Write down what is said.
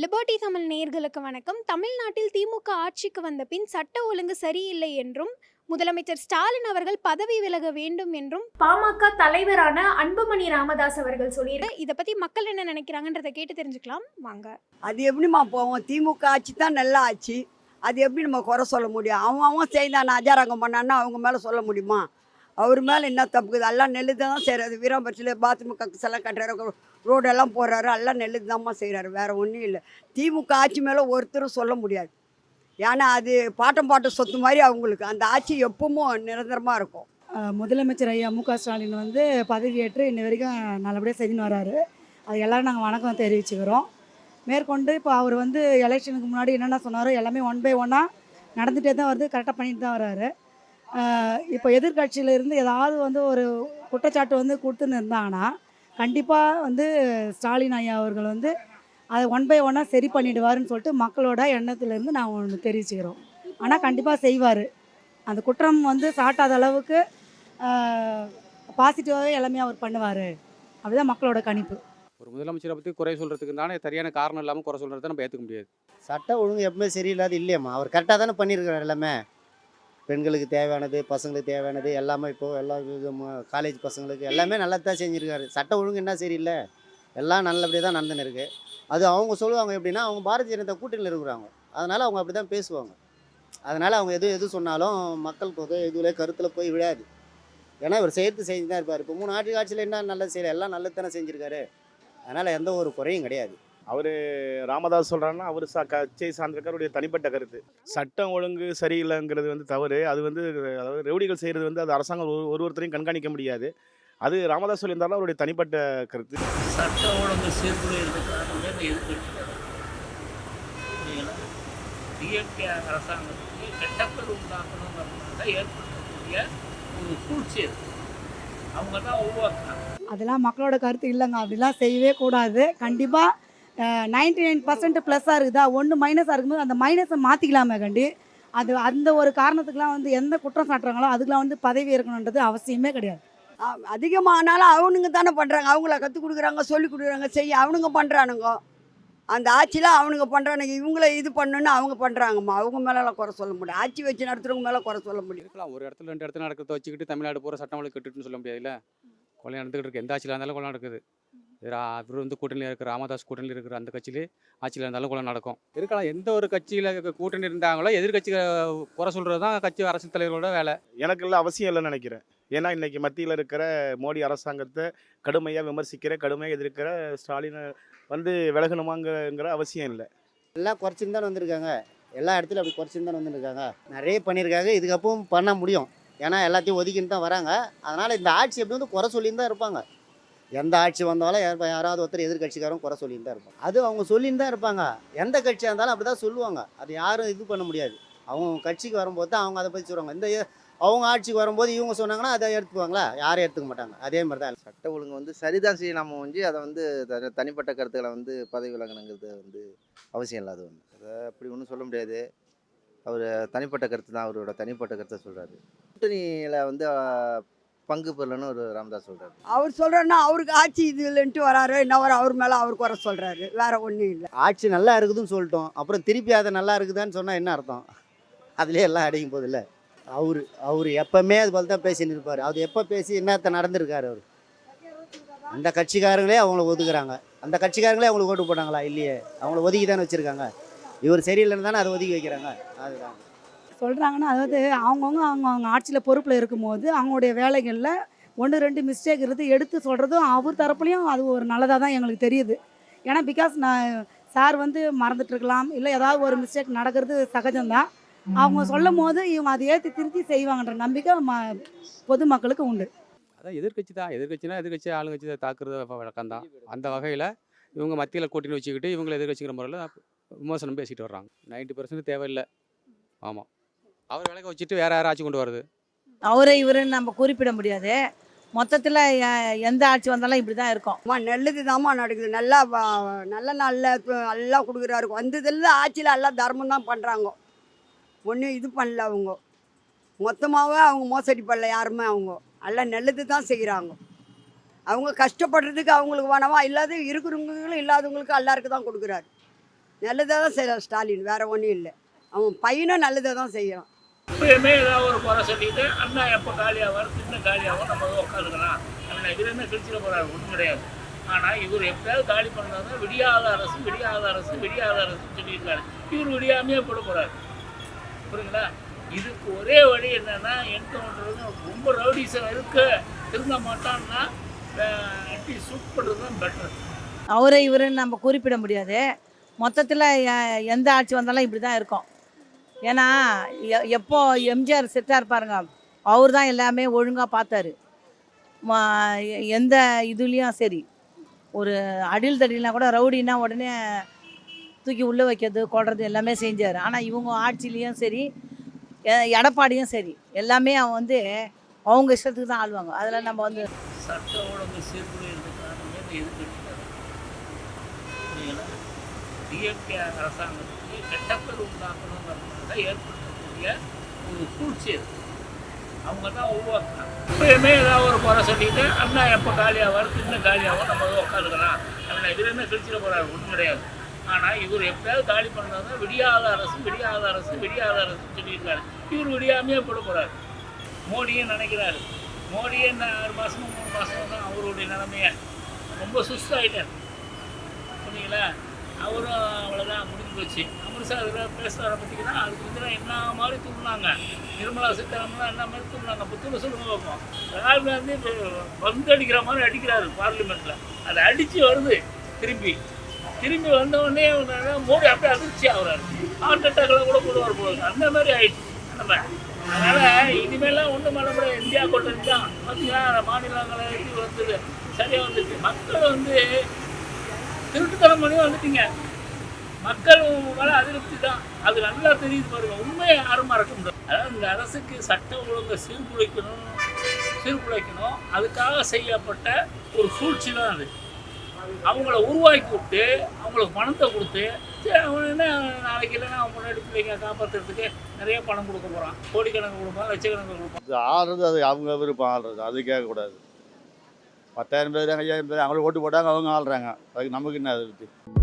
Liberty Tamil நேயர்களுக்கு வணக்கம். தமிழ்நாட்டில் திமுக ஆட்சிக்கு வந்த பின் சட்ட ஒழுங்கு சரியில்லை என்றும் முதலமைச்சர் ஸ்டாலின் அவர்கள் பதவி விலக வேண்டும் என்றும் பாமக தலைவரான அன்புமணி ராமதாஸ் அவர்கள் சொல்லியிருக்கு இதை பத்தி மக்கள் என்ன நினைக்கிறாங்கன்றதை கேட்டு தெரிஞ்சுக்கலாம். வாங்க. அது எப்படிம்மா போவோம் திமுக ஆட்சி தான் நல்ல ஆட்சி அது எப்படி நம்ம குறை சொல்ல முடியும்? அவன் அவன் செய்தான் அஜாரங்கம் பண்ணான்னா அவங்க மேலே சொல்ல முடியுமா? அவர் மேலே என்ன தப்புக்குது எல்லாம் நெல்லு தான் செய்கிறாரு வீராம்பரத்தில் பாத்ரூம் கக்ஸ் எல்லாம் கட்டுறாரு. ரோடெல்லாம் போடுறாரு எல்லாம் நெல்லு தான்மா செய்கிறாரு வேறு ஒன்றும் இல்லை. திமுக ஆட்சி மேலே ஒருத்தரும் சொல்ல முடியாது. ஏன்னா அது பாட்டம் பாட்டம் சொத்து மாதிரி அவங்களுக்கு. அந்த ஆட்சி எப்பவும் நிரந்தரமாக இருக்கும். முதலமைச்சர் ஐயா மு க ஸ்டாலின் வந்து பதவியேற்று இன்ன வரைக்கும் நல்லபடியாக செஞ்சுன்னு வராரு. அது எல்லோரும் நாங்கள் வணக்கம் தெரிவிச்சுக்கிறோம். மேற்கொண்டு இப்போ அவர் வந்து எலெக்ஷனுக்கு முன்னாடி என்னென்ன சொன்னாரோ எல்லாமே ஒன் பை ஒன்னாக நடந்துகிட்டே தான் வருது. கரெக்டாக பண்ணிட்டு தான் வர்றாரு இப்போ எதிர்கட்சியில இருந்து ஏதாவது வந்து ஒரு குற்றச்சாட்டு வந்து கொடுத்துன்னு இருந்தாங்கன்னா கண்டிப்பாக வந்து ஸ்டாலின் ஐயா அவர்கள் வந்து அதை ஒன் பை ஒன்னாக சரி பண்ணிடுவாருன்னு சொல்லிட்டு மக்களோட எண்ணத்துலேருந்து நான் ஒன்று தெரிவிச்சுக்கிறோம். ஆனால் கண்டிப்பாக செய்வார். அந்த குற்றம் வந்து சாட்டாத அளவுக்கு பாசிட்டிவாகவே எல்லாமே அவர் பண்ணுவார். அப்படிதான் மக்களோட கணிப்பு. ஒரு முதலமைச்சரை பற்றி குறை சொல்கிறதுக்கு தானே சரியான காரணம் இல்லாமல் குறை சொல்கிறத நம்ம ஏற்றுக்க முடியாது. சட்டம் ஒழுங்கு எப்பவுமே சரியில்லாத இல்லையம்மா. அவர் கரெக்டாக தானே பண்ணியிருக்காரு எல்லாமே. பெண்களுக்கு தேவையானது பசங்களுக்கு தேவையானது எல்லாமே இப்போது எல்லா காலேஜ் பசங்களுக்கு எல்லாமே நல்லா தான் செஞ்சுருக்காரு. சட்டம் ஒழுங்கு என்ன சரியில்லை? எல்லாம் நல்லபடியாக தான் நடந்துன்னு இருக்குது அது அவங்க சொல்லுவாங்க எப்படின்னா அவங்க பாரதிய ஜனதா கூட்டணியில் இருக்கிறாங்க அதனால் அவங்க அப்படி தான் பேசுவாங்க. அதனால் அவங்க எது எது சொன்னாலும் மக்கள் பொது இதுவில் கருத்தில் போய் விழாது. ஏன்னா இவர் சேர்த்து செஞ்சு தான் இருப்பார். இப்போ மூணு ஆட்சி ஆட்சியில் என்ன நல்லது செய்யலை? எல்லாம் நல்லது தானே செஞ்சுருக்காரு. அதனால் எந்த ஒரு குறையும் கிடையாது. ராமதாஸ் சொல்கிறாருன்னா அவர் சா கட்சியை சார்ந்திருக்காருடைய தனிப்பட்ட கருத்து. சட்டம் ஒழுங்கு சரியில்லைங்கிறது வந்து தவறு. அது வந்து அதாவது ரவுடிகள் செய்கிறது வந்து அது அரசாங்கம் ஒரு ஒரு ஒருத்தரையும் கண்காணிக்க முடியாது. அது ராமதாஸ் சொல்லியிருந்தாலும் அவருடைய தனிப்பட்ட கருத்து. சட்ட ஒழுங்கு டிஎம்கே அரசாங்கத்துக்கு கெட்ட பேர் உண்டாக்கணுங்கிறதுனால ஏற்படுத்தக்கூடிய ஒரு சூழ்ச்சி அது. அவங்க தான் அதெல்லாம் மக்களோட கருத்து இல்லைங்க. அப்படிலாம் செய்யவே கூடாது. கண்டிப்பாக நைன்டி நைன் பர்சன்ட் ப்ளஸ்ஸாக இருக்குதா? ஒன்று மைனஸாக இருக்கும்போது அந்த மைனஸை மாற்றிக்கலாமே கண்டி. அது அந்த ஒரு காரணத்துக்குலாம் வந்து எந்த குற்றம் சாட்டுறாங்களோ அதுக்கெலாம் வந்து பதவி இருக்கணுன்றது அவசியமே கிடையாது. அதிகமானாலும் அவனுங்க தானே பண்ணுறாங்க அவங்கள கற்றுக் கொடுக்குறாங்க சொல்லி கொடுக்குறாங்க. செய்ய அவனுங்க பண்ணுறானுங்க அந்த ஆட்சியில் அவனுங்க பண்ணுறானுங்க இவங்கள இது பண்ணுன்னு அவங்க பண்ணுறாங்கம்மா அவங்க மேலெல்லாம் குறை சொல்ல முடியும் ஆட்சி வச்சு நடத்துகிறவங்க மேலே குறை சொல்ல முடியும் இருக்கலாம். ஒரு இடத்துல ரெண்டு இடத்துல நடக்கிறத வச்சுக்கிட்டு தமிழ்நாடு பூரா சட்டம் ஒழுங்கு கட்டுட்டுன்னு சொல்ல முடியாதுல்ல? கொலை நடந்துகிட்டு இருக்கு. எந்த ஆட்சியில் இருந்தாலும் கொலை நடக்குது. இது ரா- இவர் வந்து கூட்டணியில் இருக்கிற ராமதாஸ் கூட்டணியில் இருக்கிற அந்த கட்சியிலே ஆட்சியில் இருந்தாலும் கொலை நடக்கும். இருக்கலாம் எந்த ஒரு கட்சியில் கூட்டணி இருந்தாங்களோ எதிர்கட்சி குறை சொல்கிறது தான் கட்சி அரசியல் தலைவர்களோட வேலை. எனக்கு எல்லாம் அவசியம் இல்லைன்னு நினைக்கிறேன். ஏன்னா இன்னைக்கு மத்தியில் இருக்கிற மோடி அரசாங்கத்தை கடுமையாக விமர்சிக்கிற கடுமையாக எதிர்க்கிற ஸ்டாலினை வந்து விலகணுமாங்கிற அவசியம் இல்லை. எல்லாம் குறைச்சின்னு தான் வந்திருக்காங்க. எல்லா இடத்துலையும் அப்படி குறைச்சின்னு தான் வந்துருக்காங்க. நிறைய பண்ணியிருக்காங்க. இதுக்கப்புறம் பண்ண முடியும். ஏன்னா எல்லாத்தையும் ஒதுக்கின்னு தான் வராங்க. அதனால் இந்த ஆட்சி எப்படி வந்து குறை சொல்லின்னு தான் இருப்பாங்க. எந்த ஆட்சி வந்தாலும் யார் யாராவது ஒருத்தர் எதிர்கட்சிக்காரன் குறை சொல்லின்னு தான் இருப்பாங்க. அது அவங்க சொல்லின்னு தான் இருப்பாங்க. எந்த கட்சியாக இருந்தாலும் அப்படி தான் சொல்லுவாங்க. அது யாரும் இது பண்ண முடியாது. அவங்க கட்சிக்கு வரும்போது தான் அவங்க அதை பற்றி சொல்லுவாங்க. இந்த அவங்க ஆட்சிக்கு வரும்போது இவங்க சொன்னாங்கன்னா அதை எடுத்துக்குவாங்களா? யாரும் எடுத்துக்க மாட்டாங்க. அதே மாதிரி தான் சட்ட ஒழுங்கு வந்து சரிதான் செய்ய நம்ம வந்து அதை வந்து த- தனிப்பட்ட கருத்துக்களை வந்து பதவி விலகணுங்கிறது வந்து அவசியம் இல்லாத ஒன்று அதை அப்படி ஒன்றும் சொல்ல முடியாது. அவர் தனிப்பட்ட கருத்து தான். அவரோட தனிப்பட்ட கருத்தை சொல்கிறாரு கூட்டணியில் வந்து பங்கு பெறலன்னு ஒரு ராமதாஸ் சொல்கிறாரு அவர் சொல்கிறேன்னா அவருக்கு ஆட்சி இது இல்லைன்ட்டு வராரு என்ன வர அவர் மேலே அவர் குறை சொல்கிறாரு வேற ஒன்றும் இல்லை. ஆட்சி நல்லா இருக்குதுன்னு சொல்லிட்டோம். அப்புறம் திருப்பி அதை நல்லா இருக்குதான்னு சொன்னால் என்ன அர்த்தம்? அதுலேயே எல்லாம் அடிக்கும் போதில்ல அவர் அவர் எப்பவுமே அது போல தான் பேசின்னு இருப்பார். அவர் எப்போ பேசி என்னத்த நடந்திருக்காரு அவர்? அந்த கட்சிக்காரங்களே அவங்கள ஒதுக்குறாங்க. அந்த கட்சிக்காரங்களே அவங்களுக்கு ஓட்டு போட்டாங்களா? இல்லையே. அவங்கள ஒதுக்கி தானே வச்சுருக்காங்க. இவர் சரியில்லைன்னு தானே அதை ஒதுக்கி வைக்கிறாங்க. அதுதான். சொல்கிறாங்கன்னா அதாவது அவங்கவுங்க அவங்க அவங்க ஆட்சியில் பொறுப்பில் இருக்கும்போது அவங்களுடைய வேலைகளில் ஒன்று ரெண்டு மிஸ்டேக் இருந்து எடுத்து சொல்கிறதும் அவர் தரப்புலையும் அது ஒரு நல்லதாக தான் எங்களுக்கு தெரியுது. ஏன்னா பிகாஸ் நான் சார் வந்து மறந்துட்டு இருக்கலாம் இல்லை ஏதாவது ஒரு மிஸ்டேக் நடக்கிறது சகஜம்தான் அவங்க சொல்லும் போது இவங்க அதை ஏற்றி திருத்தி செய்வாங்கன்ற நம்பிக்கை ம பொதுமக்களுக்கு உண்டு. அதான் எதிர்கட்சி தான். எதிர்கட்சினா எதிர்கட்சி ஆளுங்கட்சி தாக்குறது வழக்கம் தான். அந்த வகையில் இவங்க மத்தியில் கூட்டணி வச்சுக்கிட்டு இவங்களை எதிர்கட்சிங்கிற முறையில் விமர்சனம் பேசிட்டு வர்றாங்க. நைன்ட்டி பர்சன்ட் தேவையில்லை. ஆமாம் அவர் விலக வச்சுட்டு வேற யாரும் ஆட்சி கொண்டு வருது அவரை இவருன்னு நம்ம குறிப்பிட முடியாது. மொத்தத்தில் எந்த ஆட்சி வந்தாலும் இப்படி தான் இருக்கும். அம்மா நல்லது தாம்மா நடக்குது. நல்லா வ- நல்ல நல்ல எல்லாம் கொடுக்குறாரு. வந்ததில் ஆட்சியில் எல்லாம் தர்மம் தான் பண்ணுறாங்க ஒன்றும் இது பண்ணல அவங்க. மொத்தமாகவே அவங்க மோசடி பண்ணல யாருமே அவங்க. எல்லாம் நல்லது தான் செய்கிறாங்க அவங்க கஷ்டப்படுறதுக்கு அவங்களுக்கு வேணாமா? இல்லாத இருக்கிறவங்களுக்கும் இல்லாதவங்களுக்கு எல்லாருக்கும் தான் கொடுக்குறாரு. நல்லதாக தான் செய்கிறான் ஸ்டாலின். வேற ஒன்றும் இல்லை. அவன் பையனும் நல்லதாக தான் செய்கிறான் எப்பயுமே ஏதாவது ஒரு குறை சொல்லிட்டு அண்ணா எப்போ காலியாவார் தின்னு காலியாகும் நம்ம உட்காந்துக்கலாம். அண்ணா இவர் என்ன கிழிச்சிட போகிறாரு ஒன்றும் கிடையாது. ஆனால் இவர் எப்படியாவது காலி பண்ணாதான் விடியாத அரசு விடியாத அரசு விடியாத அரசுன்னு சொல்லியிருக்காரு. இவர் விடியாமையே போட போகிறாரு புரியுங்களா இதுக்கு ஒரே வழி என்னன்னா என்கவுண்டர் ரொம்ப ரவுடிசம் இருக்கு திருந்த மாட்டான்னா அட்டி சூட் பண்ணுறது தான் பெட்டர் அவரை இவருன்னு நம்ம குறிப்பிட முடியாது. மொத்தத்தில் எந்த ஆட்சி வந்தாலும் இப்படி தான் இருக்கும். ஏன்னா எ- எப்போ எம்ஜிஆர் செட்டார் பாருங்க அவர் தான் எல்லாமே ஒழுங்காக பார்த்தாரு. எந்த இதுலேயும் சரி ஒரு அடில் தடில்னா கூட ரவுடினா உடனே தூக்கி உள்ளே வைக்கிறது கொடுறது எல்லாமே செஞ்சார். ஆனால் இவங்க ஆட்சிலையும் சரி எடப்பாடியும் சரி எல்லாமே அவன் வந்து அவங்க இஷ்டத்துக்கு தான் ஆளுவாங்க. அதில் நம்ம வந்து சட்ட ஒழுங்கு சீர்குலையிறது டிஎம்கே அரசாங்கத்துக்கு கெட்ட பேர் உண்டாக்கணுங்கிறதுனால ஏற்படுத்தக்கூடிய ஒரு சூழ்ச்சி அது. அவங்க தான் உருவாக்குறாங்க. எப்பயுமே ஏதாவது ஒரு குறை சொல்லிட்டு அண்ணா எப்போ காலியாவார் இன்னும் காலியாகும் நம்ம உட்காந்துக்கலாம். அண்ணா இதில் என்ன கிழிச்சிட போகிறாரு ஒன்றும் கிடையாது. ஆனால் இவர் எப்படியாவது காலி பண்ணாதான் விடியாத அரசு விடியாத அரசு விடியாத அரசு சொல்லியிருக்காரு. இவர் விடியாமையே போட போகிறாரு மோடியும் நினைக்கிறாரு. மோடியே இந்த ஆறு மாதமும் மூணு மாதமும் தான் அவருடைய நிலைமைய. ரொம்ப சுஸ்தாயிட்டார். புரியுங்களா அவரும் அவ்வளோதான் முடிஞ்சு போச்சு. அமித்ஷா அதில் பேசுகிறத பற்றினா அதுக்கு வந்து என்ன மாதிரி தூண்டினாங்க நிர்மலா சீதாராமன் என்ன மாதிரி தூண்டினாங்க புத்தூர் சொல்லுங்க பார்ப்போம் ராகுல் காந்தி இப்போ பந்து அடிக்கிற மாதிரி அடிக்கிறாரு பார்லிமெண்ட்டில் அதை அடித்து வருது திரும்பி. திரும்பி வந்தவொடனே மோடி அப்படியே அதிர்ச்சி ஆகிறாரு. ஹார்ட் அட்டாக்கில் கூட போடுவார் போகுது அந்த மாதிரி ஆயிடுச்சு. நம்ம அதனால் இனிமேலாம் ஒன்றும் பண்ண முடியாது. இந்தியா கொண்டு தான் பார்த்தீங்கன்னா மாநிலங்களை இது வந்தது சரியாக வந்துச்சு மக்கள் வந்து திருட்டுத்தனம் பண்ணி வந்துட்டீங்க. மக்கள் மேலே அதிருப்தி தான். அது நல்லா தெரியுது பாருங்க. உண்மையை யாரும் மறக்க முடியாது. அதாவது இந்த அரசுக்கு சட்ட ஒழுங்கை சீர்குலைக்கணும் சீர்குலைக்கணும். அதுக்காக செய்யப்பட்ட ஒரு சூழ்ச்சி தான் அது. அவங்கள உருவாக்கி விட்டு அவங்களுக்கு பணத்தை கொடுத்து சரி அவன் என்ன நாளைக்கு இல்லைன்னா அவன் முன்னாடி பிள்ளைங்க காப்பாற்றுறதுக்கு நிறைய பணம் கொடுக்க போகிறான் கோடிக்கணக்கு கொடுப்பான் லட்சக்கணக்கு கொடுப்பான். ஆடுறது அது அவங்க விருப்பம் ஆடுறது அது கேட்கக்கூடாது. பத்தாயிரம் பேர் ஐயாயிரம் பேர் அவங்களுக்கு ஓட்டு போட்டாங்க அவங்க ஆள்றாங்க. அதுக்கு நமக்கு என்ன அதை பற்றி